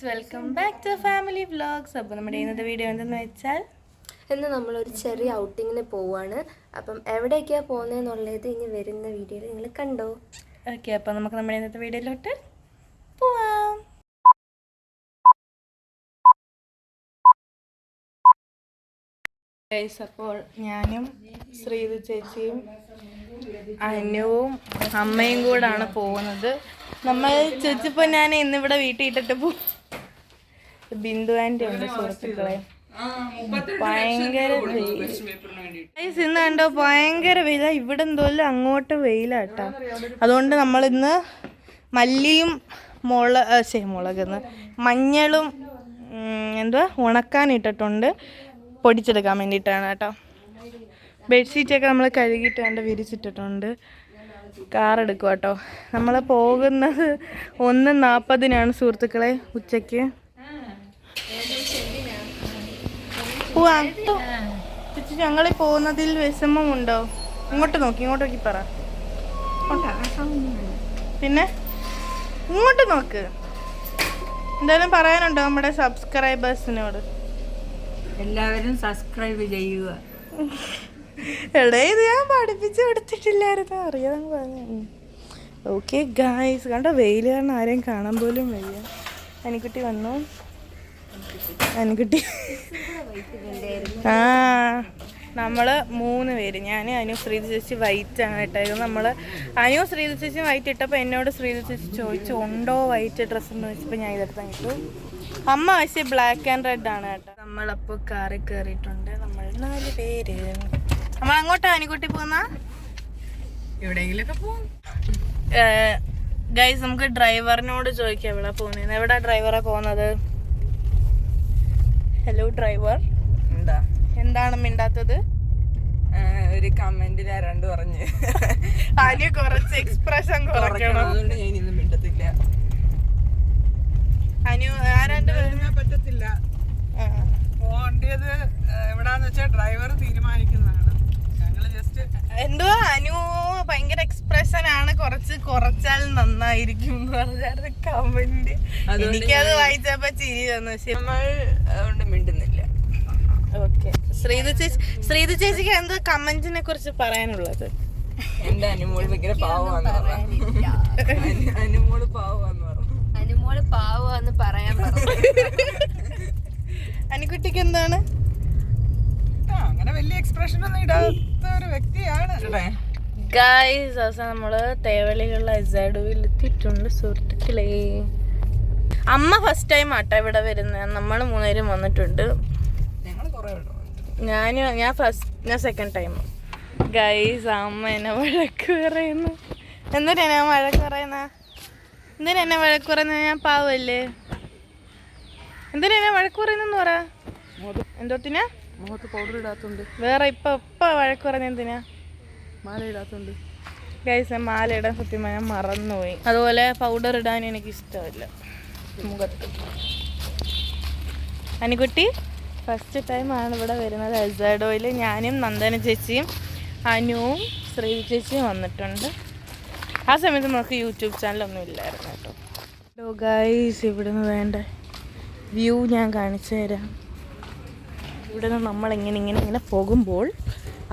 Guys welcome back to family vlogs. അപ്പോൾ നമ്മുടെ ഇന്നത്തെ വീഡിയോ എന്തെന്ന് വെച്ചാൽ? ഇന്ന് നമ്മളൊരു ചെറിയ ഔട്ടിങ്ങിന് പോവാണ്. അപ്പം എവിടേക്കാണ് പോകുന്നതെന്നുള്ളത് ഇനി വരുന്ന വീഡിയോയിൽ നിങ്ങൾ കണ്ടോ? ഓക്കെ അപ്പോൾ നമുക്ക് നമ്മുടെ ഇന്നത്തെ വീഡിയോയിലോട്ട് പോവാം. ഗൈസ് അപ്പോൾ ഞാനും ശ്രീതു ചേച്ചിയും അനുവും അമ്മയും കൂടാണ് പോകുന്നത്. നമ്മൾ ചേച്ചിപ്പോൾ ഞാൻ ഇന്നിവിടെ വീട്ടിൽ ഇട്ടിട്ട് പോകും ബിന്ദു ആന്റി ഉണ്ട് സുഹൃത്തുക്കളെ. ഭയങ്കര ഇന്ന് കണ്ടോ ഭയങ്കര വെയില. ഇവിടെ എന്തോലും അങ്ങോട്ട് വെയിലാട്ടാ. അതുകൊണ്ട് നമ്മൾ ഇന്ന് മല്ലിയും മുള ശരി മുളകെന്ന് മഞ്ഞളും എന്തുവാ? ഉണക്കാൻ ഇട്ടിട്ടുണ്ട്. പൊടിച്ചെടുക്കാൻ വേണ്ടിയിട്ടാണ് കേട്ടോ. ബെഡ്ഷീറ്റൊക്കെ നമ്മൾ കഴുകിയിട്ട് വേണ്ട വിരിച്ചിട്ടിട്ടുണ്ട്. കാർ എടുക്കുക കേട്ടോ. നമ്മൾ പോകുന്നത് ഒന്ന് നാൽപ്പതിനാണ് സുഹൃത്തുക്കളെ ഉച്ചയ്ക്ക്. പോവാം ചേച്ചി ഞങ്ങൾ പോകുന്നതിൽ വിഷമമുണ്ടോ? ഇങ്ങോട്ട് നോക്കി ഇങ്ങോട്ട് നോക്കി പറ. പിന്നെ? ഇങ്ങോട്ട് നോക്ക്. എന്തായാലും പറയാനുണ്ടോ നമ്മുടെ സബ്സ്ക്രൈബേഴ്സിനോട്? എല്ലാവരും സബ്സ്ക്രൈബ് ചെയ്യുക. എടേ ഇത് ഞാൻ പഠിപ്പിച്ച് കൊടുത്തിട്ടില്ലായിരുന്നു. അറിയാതെ പറഞ്ഞു. ഓക്കെ ഗായ്സ് കണ്ടോ? വെയിൽ കാരണം ആരെയും കാണാൻ പോലും വയ്യ. അനിക്കുട്ടി വന്നു. അനിക്കുട്ടി ആ നമ്മൾ മൂന്ന് പേര്. ഞാൻ അനു ശ്രീധ ചേച്ചി വൈറ്റ് ആണ് ഇട്ടായിരുന്നു നമ്മൾ അനു ശ്രീധ ചേച്ചി വൈറ്റ് ഇട്ടപ്പോൾ എന്നോട് ശ്രീധ ചേച്ചി ചോദിച്ചു ഉണ്ടോ വൈറ്റ് ഡ്രസ്സ് എന്ന്? വെച്ചപ്പോൾ ഞാൻ ഇതെടുത്ത് കിട്ടു അമ്മ ആവശ്യം ബ്ലാക്ക് ആൻഡ് റെഡ് ആണ് കേട്ടോ. നമ്മളപ്പോൾ കാറിൽ കയറിയിട്ടുണ്ട് നമ്മൾ നാല് പേര്. നമ്മൾ അങ്ങോട്ടാ അനുകുട്ടി പോന്ന? എവിടെയെങ്കിലൊക്കെ പോകും ഗൈസ് നമുക്ക് ഡ്രൈവറിനോട് ചോദിക്കാം എവിടെ പോകുന്നത് എവിടെ ഡ്രൈവറെ പോകുന്നത് ഹലോ ഡ്രൈവർ എന്താ? എന്താണ് മിണ്ടാത്തത്? ഒരു കമന്റിൽ ആരാണ്ട് പറഞ്ഞ്. അനി കുറച്ച് എക്സ്പ്രഷൻ കുറയ്ക്കണം. അതുകൊണ്ട് ഞാൻ ഇന്ന് മിണ്ടത്തില്ല. അനു ആരാണ്ട് പറ്റത്തില്ല. ആ. പോകേണ്ടത് എവിടാന്ന് വെച്ചാൽ ഡ്രൈവർ തീരുമാനിക്കുന്നതാണ്. ഞങ്ങൾ ജസ്റ്റ് എന്തുവാ? അനു ഭയങ്കര എക്സ്പ്രഷൻ ആണ് കുറച്ച് കുറച്ചാൽ നന്നായിരിക്കും എന്ന് പറഞ്ഞാൽ കമന്റ് എനിക്കത് വായിച്ചപ്പോ ചിരി തന്നു പക്ഷെ നമ്മൾ അതുകൊണ്ട് മിണ്ടുന്നില്ല. ഓക്കെ ശ്രീത ചേച്ചി ശ്രീത ചേച്ചിക്ക് എന്ത് കമന്റിനെ കുറിച്ച് പറയാനുള്ളത്? എന്റെ അനുമോൾ ഭയങ്കര പാവമാണ് അനുമോൾ പാവാന്ന് പറഞ്ഞു. അനുമോൾ പാവമാന്ന് പറയാൻ അനുകുട്ടിക്ക് എന്താണ്? ആ, അങ്ങനെ വലിയ എക്സ്പ്രഷൻ ഒന്നും ഇടാത്ത ഒരു വ്യക്തിയാണ് ഗായ്സ് അവസാനം നമ്മൾ തേവളികളുടെ എസാഡുവിൽ എത്തിയിട്ടുണ്ട്. സുഹൃത്തുക്കളേ. അമ്മ ഫസ്റ്റ് ടൈം ആട്ടോ ഇവിടെ വരുന്നത്. നമ്മൾ മൂന്നുപേരും വന്നിട്ടുണ്ട്. ഞാൻ ഞാൻ ഫസ്റ്റ് ഞാൻ സെക്കൻഡ് ടൈം ഗൈസ് അമ്മ എന്നെ വഴക്ക് പറയുന്നു. എന്തിനാ ഞാൻ വഴക്ക് പറയുന്ന? എന്തിനാ എന്നെ വഴക്ക് പറയുന്നത് ഞാൻ പാവല്ലേ. എന്തിനാ എന്നെ വഴക്ക് പറയുന്നെന്ന് പറ. എന്തോത്തിനാ വേറെ ഇപ്പൊ ഇപ്പൊ വഴക്ക് പറഞ്ഞ എന്തിനാ? മാല ഇടാത്തോണ്ട് ഗൈസ് മാല ഇടാൻ സത്യം ഞാൻ മറന്നുപോയി. അതുപോലെ പൗഡർ ഇടാൻ എനിക്ക് ഇഷ്ടമില്ല. മുഖത്ത്. അനിക്കുട്ടി ഫസ്റ്റ് ടൈമാണ് ഇവിടെ വരുന്നത്. എസാഡോയിൽ ഞാനും നന്ദന ചേച്ചിയും അനുവും ശ്രീ ചേച്ചിയും വന്നിട്ടുണ്ട്. ആ സമയത്ത് നമുക്ക് യൂട്യൂബ് ചാനലൊന്നും ഇല്ലായിരുന്നു കേട്ടോ. ഹലോ ഗൈസ് ഇവിടുന്ന് വേണ്ട വ്യൂ ഞാൻ കാണിച്ചു തരാം. ഇവിടുന്ന് നമ്മൾ ഇങ്ങനെ ഇങ്ങനെ ഇങ്ങനെ പോകുമ്പോൾ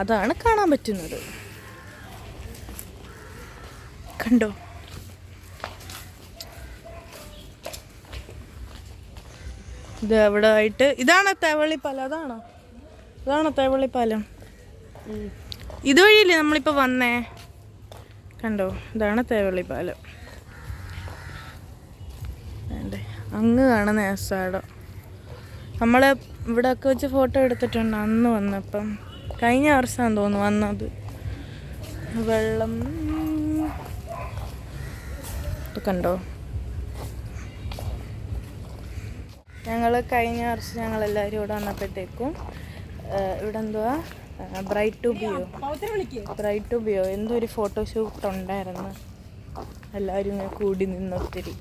അതാണ് കാണാൻ പറ്റുന്നത്. കണ്ടോ? ഇത് അവിടെ ആയിട്ട് ഇതാണ് തേവള്ളിപ്പാലം. അതാണോ? ഇതാണോ തേവള്ളിപ്പാലം? ഇതുവഴിയില്ലേ നമ്മളിപ്പോൾ വന്നേ? കണ്ടോ? ഇതാണ് തേവള്ളിപ്പാലം. വേണ്ടേ. അങ്ങ് കാണുന്ന ആസാടോ നമ്മൾ ഇവിടെ ഒക്കെ വെച്ച് ഫോട്ടോ എടുത്തിട്ടുണ്ട് അന്ന് വന്നപ്പം. കഴിഞ്ഞ വർഷമാണെന്ന് തോന്നുന്നു വന്നത്. വെള്ളം ഇത് കണ്ടോ? ഞങ്ങൾ കഴിഞ്ഞ വർഷം ഞങ്ങൾ എല്ലാവരും ഇവിടെ വന്നപ്പോഴത്തേക്കും ഇവിടെ എന്തുവാ? ബ്രൈറ്റ് ടു ബിയോ ബ്രൈറ്റ് ടു ബിയോ എന്തോ ഒരു ഫോട്ടോഷൂട്ട് ഉണ്ടായിരുന്നു. എല്ലാവരും ഇങ്ങനെ കൂടി നിന്ന് ഒത്തിരി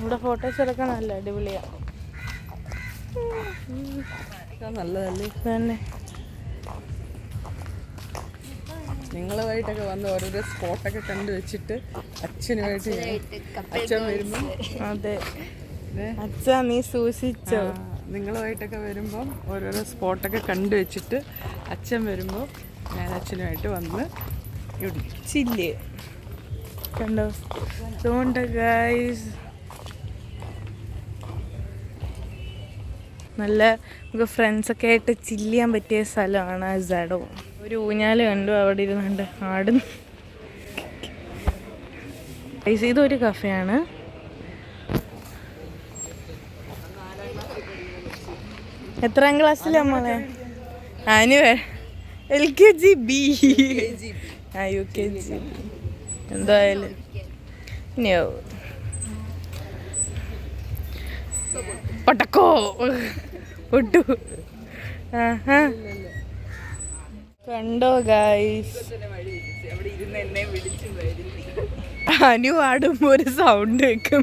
ഇവിടെ ഫോട്ടോസ് എടുക്കാൻ നല്ല അടിപൊളിയാണ് നല്ലതല്ലേ തന്നെ. നിങ്ങളുമായിട്ടൊക്കെ വന്ന് ഓരോരോ സ്പോട്ടൊക്കെ കണ്ടു വെച്ചിട്ട് അച്ഛനുമായിട്ട് അച്ഛൻ വരുമ്പം അതെ. അച്ഛ നീ സൂക്ഷിച്ചോ? നിങ്ങളുമായിട്ടൊക്കെ വരുമ്പം ഓരോരോ സ്പോട്ടൊക്കെ കണ്ടു വെച്ചിട്ട് അച്ഛൻ വരുമ്പോൾ ഞാൻ അച്ഛനുമായിട്ട് വന്ന് ഇവിടെ ചില്ല് കണ്ടോ? അതുകൊണ്ട് ഗൈസ് നല്ല നമുക്ക് ഫ്രണ്ട്സൊക്കെ ആയിട്ട് ചില്ല് ചെയ്യാൻ പറ്റിയ സ്ഥലമാണ് അസാഡോ ഒരു ഊഞ്ഞാൽ കണ്ടു അവിടെ ഇരുന്നുണ്ട് ഗൈസ് ഇതൊരു കഫയാണ് എത്രാം ക്ലാസ്സിലാ മോളെ? Anu L K G B. ആ യു കെ ജി. എന്തായാലും നോ പട്ടക്കോ. ആ ആഹാ. കണ്ടോ ഗൈസ് അനു ആടുമ്പോ ഒരു സൗണ്ട് വെക്കും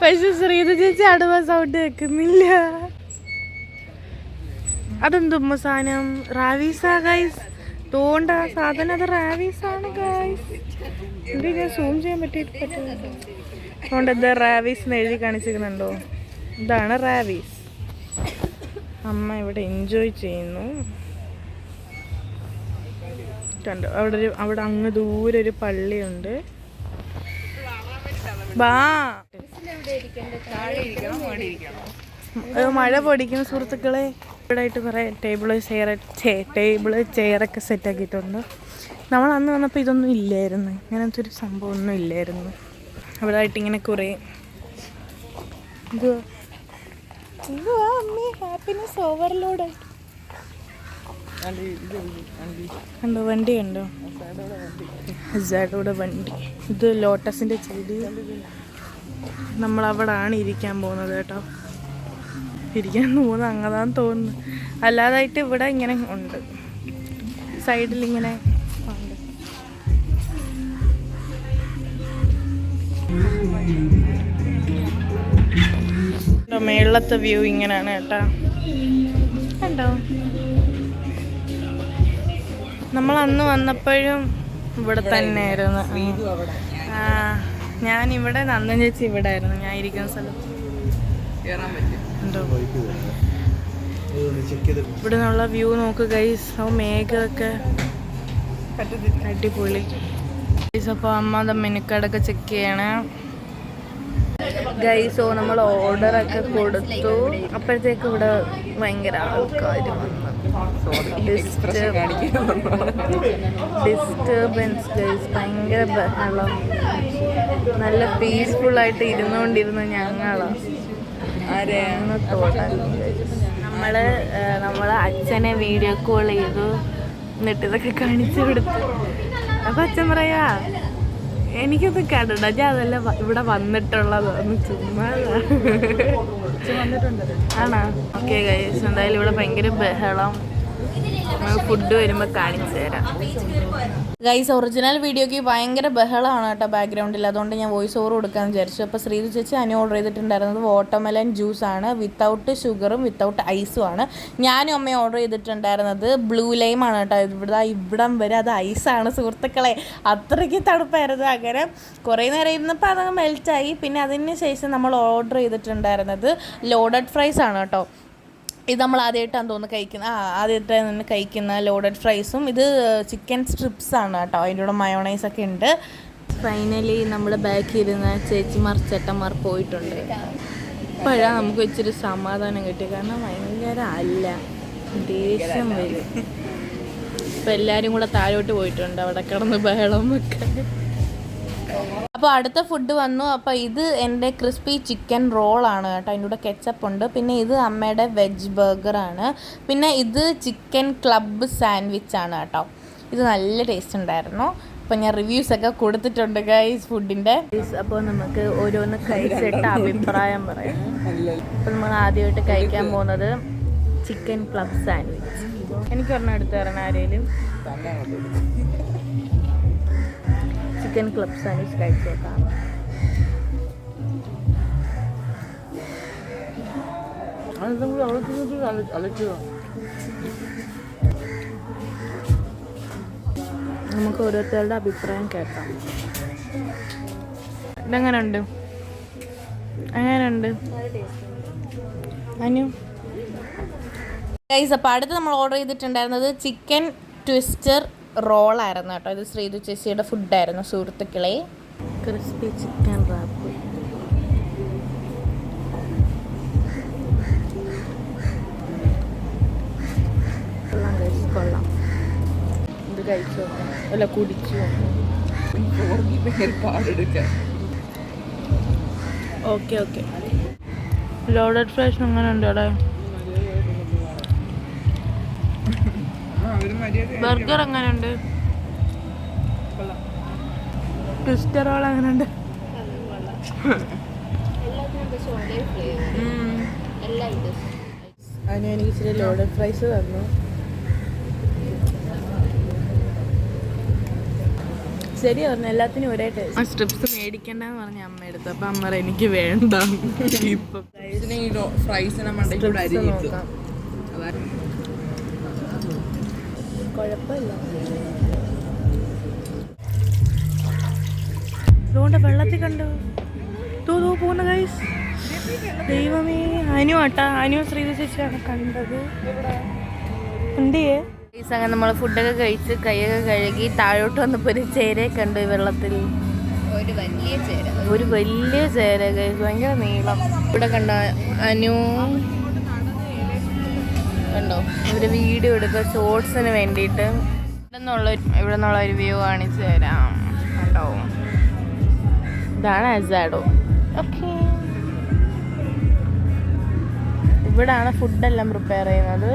പക്ഷെ ശ്രീത ചേച്ചി ആടുമ്പോ സൗണ്ട് വെക്കുന്നില്ല അതെന്തുമ്മ സാധനം? റാവീസാ ഗൈസ് തോണ്ട സാധനം അത് റാവീസാണ് ഗൈസ് ഇത് സൂം ചെയ്യാൻ പറ്റിയിട്ട് പറ്റില്ല അതുകൊണ്ട് എന്താ റാവീസ് എന്ന് എഴുതി കാണിച്ചിരിക്കുന്നുണ്ടോ? ഇതാണ് റാവീസ്. അമ്മ ഇവിടെ എൻജോയ് ചെയ്യുന്നു. കണ്ടോ അവിടെ ഒരു അവിടെ അങ്ങ് ദൂരെ ഒരു പള്ളിയുണ്ട്. മഴ പൊടിക്കുന്ന സുഹൃത്തുക്കളെ. ഇവിടെ ആയിട്ട് കുറേ ടേബിൾ ചെയർ ടേബിൾ ചെയറൊക്കെ സെറ്റ് ആക്കിയിട്ടുണ്ട്. നമ്മൾ അന്ന് വന്നപ്പോൾ ഇതൊന്നും ഇല്ലായിരുന്നു. ഇങ്ങനത്തെ ഒരു സംഭവം ഒന്നും ഇല്ലായിരുന്നു. അവിടെ ആയിട്ട് ഇങ്ങനെ കുറേ ഇത് ഹാപ്പിനെസ് ഓവർലോഡ് ആണ്ടി ഇത് ഇത് ആണ്ടി കണ്ടോ വണ്ടി. കണ്ടോ? ഹസാഡോടെ വണ്ടി. ഇത് ലോട്ടസിന്റെ ചെടി. നമ്മൾ അവിടെ ആണ് ഇരിക്കാൻ പോകുന്നത് കേട്ടോ. ഇരിക്കാൻ പോകുന്നത് അങ്ങതാന്ന് തോന്നുന്നു. അല്ലാതായിട്ട് ഇവിടെ ഇങ്ങനെ ഉണ്ട്. സൈഡിൽ ഇങ്ങനെ ഉണ്ട്. മേളത്തെ വ്യൂ ഇങ്ങനെയാണ് കേട്ടോ. കണ്ടോ? നമ്മൾ അന്ന് വന്നപ്പോഴും ഇവിടെ തന്നെ ആയിരുന്നു ആ ഞാൻ ഇവിടെ നന്ദൻ ചേച്ചി ഇവിടെ ആയിരുന്നു. ഞാൻ ഇരിക്കുന്ന സ്ഥലത്ത്. ഉണ്ടോ ഇവിടെ നിന്നുള്ള വ്യൂ നോക്ക് ഗൈസ് ആ മേഘമൊക്കെ അടിപൊളി. ഗൈസ് അപ്പോൾ അമ്മ അത് മെനുക്കാർഡൊക്കെ ചെക്ക് ചെയ്യണേ. ഗൈസ് ഓ നമ്മൾ ഒക്കെ കൊടുത്തു. അപ്പോഴത്തേക്ക് ഇവിടെ ഭയങ്കര ആൾക്കാർ വന്നു. ഡിസ്റ്റർബൻസ് ഭയങ്കര ബഹളം നല്ല പീസ്ഫുൾ ആയിട്ട് ഇരുന്നുകൊണ്ടിരുന്ന ഞങ്ങളാണ് ആരെയാണ് തോട്ടാൻ നമ്മൾ നമ്മളെ അച്ഛനെ വീഡിയോ കോൾ ചെയ്തു. എന്നിട്ട് ഇതൊക്കെ കാണിച്ചു കൊടുത്തു. അപ്പൊ അച്ഛൻ പറയാ എനിക്കൊന്നും കണ്ടണ്ട ഞാൻ അതല്ല ഇവിടെ വന്നിട്ടുള്ളതാണ് ചുമ്മാ ആണോ? ഓക്കെ ഗൈസ് എന്തായാലും ഇവിടെ ഭയങ്കര ബഹളം. ഫുഡ് വരുമ്പോൾ കാണിച്ചു തരാം. ഗൈസ് ഒറിജിനൽ വീഡിയോക്ക് ഭയങ്കര ബഹളമാണ് കേട്ടോ ബാക്ക്ഗ്രൗണ്ടിൽ അതുകൊണ്ട് ഞാൻ വോയിസ് ഓവർ കൊടുക്കാൻ വിചാരിച്ചു. അപ്പോൾ ശ്രീതു ചേച്ചി അനു ഓർഡർ ചെയ്തിട്ടുണ്ടായിരുന്നത് വാട്ടർമെലൻ ജ്യൂസ് ആണ്. വിത്തൗട്ട് ഷുഗറും വിത്തൗട്ട് ഐസും ആണ്. ഞാനും അമ്മയും ഓർഡർ ചെയ്തിട്ടുണ്ടായിരുന്നത് ബ്ലൂ ലൈം ആണ് കേട്ടോ. ഇവിടെ ഇവിടം വരെ അത് ഐസാണ് സുഹൃത്തുക്കളെ. അത്രയ്ക്ക് തണുപ്പായിരുന്നു. അങ്ങനെ കുറേ നേരം ഇരുന്നപ്പോൾ അതങ്ങ് മെൽറ്റായി പിന്നെ അതിന് ശേഷം നമ്മൾ ഓർഡർ ചെയ്തിട്ടുണ്ടായിരുന്നത് ലോഡഡ് ഫ്രൈസ് ആണ് കേട്ടോ. ഇത് നമ്മൾ ആദ്യമായിട്ടാണ് തോന്നുന്നു കഴിക്കുന്ന ആ ആദ്യമായിട്ടാണ് തന്നെ കഴിക്കുന്ന ലോഡഡ് ഫ്രൈസും ഇത് ചിക്കൻ സ്ട്രിപ്സ് ആണ് കേട്ടോ. അതിന്റെ കൂടെ മയോണൈസ് ഒക്കെ ഉണ്ട്. ഫൈനലി നമ്മൾ ബാക്കിൽ ഇരുന്ന ചേച്ചിമാർ ചേട്ടന്മാർ പോയിട്ടുണ്ട്. ഇപ്പോഴാണ് നമുക്ക് ഇച്ചിരി സമാധാനം കിട്ടി കാരണം ഭയങ്കര അല്ല. ദേഷ്യം വരും. ഇപ്പം എല്ലാവരും കൂടെ താഴോട്ട് പോയിട്ടുണ്ട്. അവിടെ കിടന്ന് ബഹളം വെക്കാൻ. അപ്പോൾ അടുത്ത ഫുഡ് വന്നു. അപ്പോൾ ഇത് എന്റെ ക്രിസ്പി ചിക്കൻ റോളാണ് കേട്ടോ. അതിന്റെ കൂടെ കെച്ചപ്പ് ഉണ്ട്. പിന്നെ ഇത് അമ്മയുടെ വെജ് ബർഗറാണ് പിന്നെ ഇത് ചിക്കൻ ക്ലബ്ബ് ആണ് കേട്ടോ. ഇത് നല്ല ടേസ്റ്റ് ഉണ്ടായിരുന്നു. അപ്പോൾ ഞാൻ റിവ്യൂസ് ഒക്കെ കൊടുത്തിട്ടുണ്ട് ഗൈസ് ഫുഡിന്റെ അപ്പോൾ നമുക്ക് ഓരോന്ന് കഴിച്ചിട്ട് അഭിപ്രായം പറയാം. അപ്പോൾ നമ്മൾ ആദ്യമായിട്ട് കഴിക്കാൻ പോകുന്നത് ചിക്കൻ ക്ലബ് സാൻഡ്വിച്ച് എനിക്ക് ഒരെണ്ണം എടുത്തു തരണം ആരെങ്കിലും ചിക്കൻ ക്ലബ് സാൻഡ്വിച്ച് കഴിച്ചേക്കാം നമുക്ക് ഓരോരുത്തരുടെ അഭിപ്രായം കേൾക്കാം. ഇതെങ്ങനെയുണ്ട് എങ്ങനെയുണ്ട് അനു ഗൈസ് അപ്പോൾ അടുത്ത് നമ്മൾ ഓർഡർ ചെയ്തിട്ടുണ്ടായിരുന്നത് ചിക്കൻ ട്വിസ്റ്റർ റോളായിരുന്നു കേട്ടോ. ഇത് ശ്രീതു ചേച്ചിയുടെ ഫുഡായിരുന്നു സുഹൃത്തുക്കളെ. Crispy chicken wrap. കൊള്ളാം ഗൈസ് കൊള്ളാം. ഇത് കഴിച്ചു? അല്ല കുടിച്ചു? Okay okay. ലോഡഡ് ഫ്രഷ് അങ്ങനെ ഉണ്ട് അവിടെ. ബർഗർ എങ്ങനെ ഉണ്ട് ട്വിസ്റ്റർ റോൾ എങ്ങനെ ഉണ്ട് അതിന് എനിക്ക് ഇച്ചിരി ലോഡഡ് ഫ്രൈസ് തന്നു. ശരി പറഞ്ഞു എല്ലാത്തിനും ഒരേ ടേസ്റ്റ് സ്ട്രിപ്സ് മേടിക്കണ്ടെന്ന് പറഞ്ഞ അമ്മ എടുത്തു. അപ്പൊ അമ്മ എനിക്ക് വേണ്ട. ഇപ്പൊ ഫ്രൈസിനെ മണ്ടയ്ക്ക് കൂടെ സ്ട്രിപ്സ് അരിഞ്ഞിട്ടു കുഴപ്പമില്ല. അതുകൊണ്ട് വെള്ളത്തിൽ കണ്ടു? തൂ തൂ പോകുന്ന ഗൈസ് ദൈവമേ അനു ആട്ടാ അനു ശ്രീധ ചേച്ചിയാണ് കണ്ടത്. എന്തിയേ? ഗൈസ് അങ്ങനെ നമ്മൾ ഫുഡൊക്കെ കഴിച്ച് കൈയൊക്കെ കഴുകി താഴോട്ട് വന്നപ്പോൾ ഒരു ചേരയെ കണ്ടു ഈ വെള്ളത്തിൽ. ഒരു വലിയ ചേര. ഒരു വലിയ ചേര ഗൈസ് ഭയങ്കര നീളം. ഇവിടെ കണ്ട അനു കണ്ടോ? ഇവർ വീഡിയോ എടുക്കുക ഷോർട്സിന് വേണ്ടിയിട്ട് ഇവിടെ നിന്നുള്ള ഇവിടെ നിന്നുള്ള ഒരു വ്യൂ കാണിച്ചു തരാം. കണ്ടോ? ഇതാണ് അസാഡോ ഓക്കെ ഇവിടാണ് ഫുഡെല്ലാം പ്രിപ്പയർ ചെയ്യുന്നത്.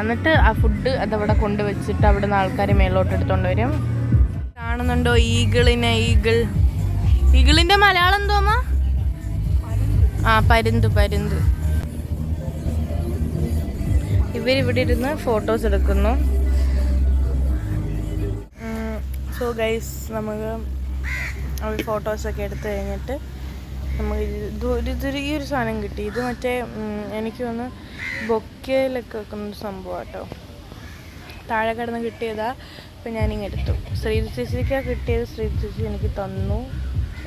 എന്നിട്ട് ആ ഫുഡ് അതവിടെ കൊണ്ടുവച്ചിട്ട് അവിടെ നിന്ന് ആൾക്കാർ മേലോട്ട് എടുത്തോണ്ട് വരും. കാണുന്നുണ്ടോ ഈഗിളിനെ ഈഗിൾ? ഈഗിളിന്റെ മലയാളം എന്തോമാ ആ പരുന്ത് പരുന്ത്. ഇവരിവിടെ ഇരുന്ന് ഫോട്ടോസ് എടുക്കുന്നു. സോ ഗൈസ് നമുക്ക് അവർ ഫോട്ടോസൊക്കെ എടുത്തു കഴിഞ്ഞിട്ട് നമുക്ക് ഇത് ഇതൊരു ഈ ഒരു സാധനം കിട്ടി. ഇത് മറ്റേ എനിക്ക് തോന്നുന്നു ബൊക്കയിലൊക്കെ വെക്കുന്ന സംഭവം കേട്ടോ താഴെ കിടന്ന് കിട്ടിയതാ അപ്പം ഞാനിങ്ങനെ എടുത്തു. ശ്രീ ചേച്ചിക്കാണ് കിട്ടിയത് ശ്രീ ചേച്ചി എനിക്ക് തന്നു.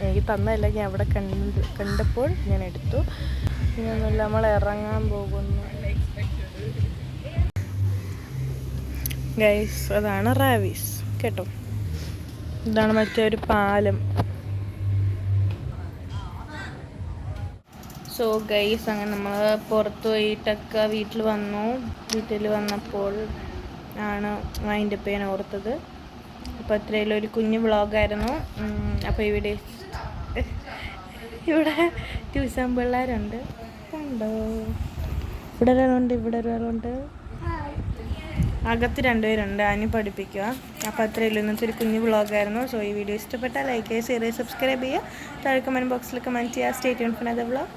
എനിക്ക് തന്നതല്ല ഞാൻ അവിടെ കണ്ട് കണ്ടപ്പോൾ ഞാൻ എടുത്തു. ഇനിയൊന്നുമില്ല നമ്മൾ ഇറങ്ങാൻ പോകുന്നു. ഗൈസ് അതാണ് റാവീസ്. കേട്ടോ? ഇതാണ് മറ്റേ ഒരു പാലം. സോ ഗൈസ് അങ്ങനെ നമ്മൾ പുറത്ത് പോയിട്ടൊക്കെ വീട്ടിൽ വന്നു. വീട്ടിൽ വന്നപ്പോൾ ആണ് അതിന്റെ പേന ഓർത്തത്. അപ്പോൾ അത്രയും ഒരു കുഞ്ഞു വ്ളോഗായിരുന്നു. അപ്പോൾ ഇവിടെ ഇവിടെ ട്യൂഷൻ പിള്ളേരുണ്ട്. കണ്ടോ? ഇവിടെ ഒരാളുണ്ട് ഇവിടെ ഒരാളുണ്ട്. അകത്ത് രണ്ടുപേരുണ്ട്. അതിന് പഠിപ്പിക്കുക. അപ്പോൾ അത്രയേ ഇന്നത്തെ ഒരു കുഞ്ഞു വ്ളോഗായിരുന്നു സോ ഈ വീഡിയോ ഇഷ്ടപ്പെട്ടാൽ ലൈക്ക് ചെയ്യുക ഷെയർ ചെയ്യുക സബ്സ്ക്രൈബ് ചെയ്യുക. താഴെ കമന്റ് ബോക്സിൽ കമന്റ് ചെയ്യുക. സ്റ്റേറ്റ് ഫോൺ അത് വ്ളോഗ്